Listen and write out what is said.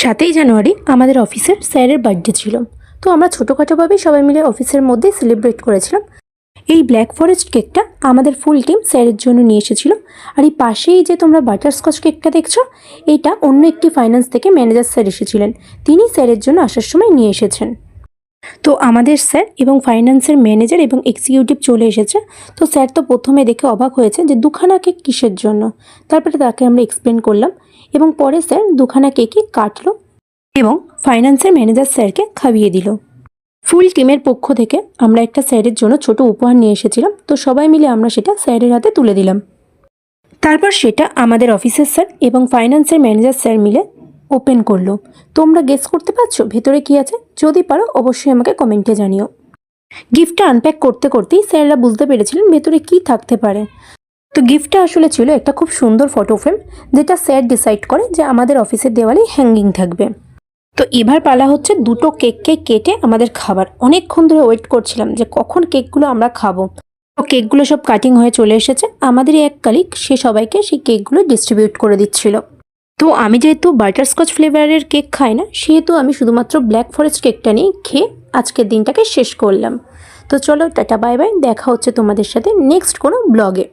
সাতই জানুয়ারি আমাদের অফিসের স্যারের বার্থডে ছিল। তো আমরা ছোটোখাটোভাবেই সবাই মিলে অফিসের মধ্যেই সেলিব্রেট করেছিলাম। এই ব্ল্যাক ফরেস্ট কেকটা আমাদের ফুল টিম স্যারের জন্য নিয়ে এসেছিল। আর এই পাশেই যে তোমরা বাটারস্কচ কেকটা দেখছ এটা অন্য একটি ফাইন্যান্স থেকে ম্যানেজার স্যার এসেছিলেন। তিনি স্যারের জন্য আসার সময় নিয়ে এসেছেন। তো আমাদের স্যার এবং ফাইন্যান্সের ম্যানেজার এবং এক্সিকিউটিভ চলে এসেছে। তো স্যার তো প্রথমে দেখে অবাক হয়েছে যে দুখানা কেক কিসের জন্য? তারপরে তাকে আমরা এক্সপ্লেন করলাম এবং পরে স্যার দুখানা কেকই কাটলো এবং ফাইন্যান্সের ম্যানেজার স্যারকে খাইয়ে দিল। ফুল টিমের পক্ষ থেকে আমরা একটা স্যারের জন্য ছোট উপহার নিয়ে এসেছিলাম, তো সবাই মিলে আমরা সেটা স্যারের হাতে তুলে দিলাম। তারপর সেটা আমাদের অফিসের স্যার এবং ফাইন্যান্সের ম্যানেজার স্যার মিলে ওপেন করল। তোমরা গেস করতে পারছ? ভেতরে কি আছে? যদি পারো, অবশ্যই আমাকে কমেন্টে জানিও। গিফটটা আনপ্যাক করতে করতেই স্যাররা বুঝতে পেরেছিলেন ভেতরে কি থাকতে পারে। তো গিফটটা আসলে ছিল একটা খুব সুন্দর ফটো ফ্রেম যেটা স্যার ডিসাইড করে যে আমাদের অফিসের দেওয়ালে হ্যাঙ্গিং থাকবে। তো এবার পালা হচ্ছে দুটো কেককে কেটে আমাদের খাবার। অনেকক্ষণ ধরে ওয়েট করছিলাম যে কখন কেকগুলো আমরা খাব। তো কেকগুলো সব কাটিং হয়ে চলে এসেছে। আমাদেরই এক কালিক সে সবাইকে সেই কেকগুলো ডিস্ট্রিবিউট করে দিচ্ছিল। তো আমি যেহেতু বাটারস্কচ ফ্লেভারের কেক খাই না, সেহেতু আমি শুধুমাত্র ব্ল্যাক ফরেস্ট কেকটা নিয়ে খেয়ে আজকের দিনটাকে শেষ করলাম। তো চলো টাটা বাই বাই দেখা হচ্ছে তোমাদের সাথে নেক্সট কোনো ব্লগে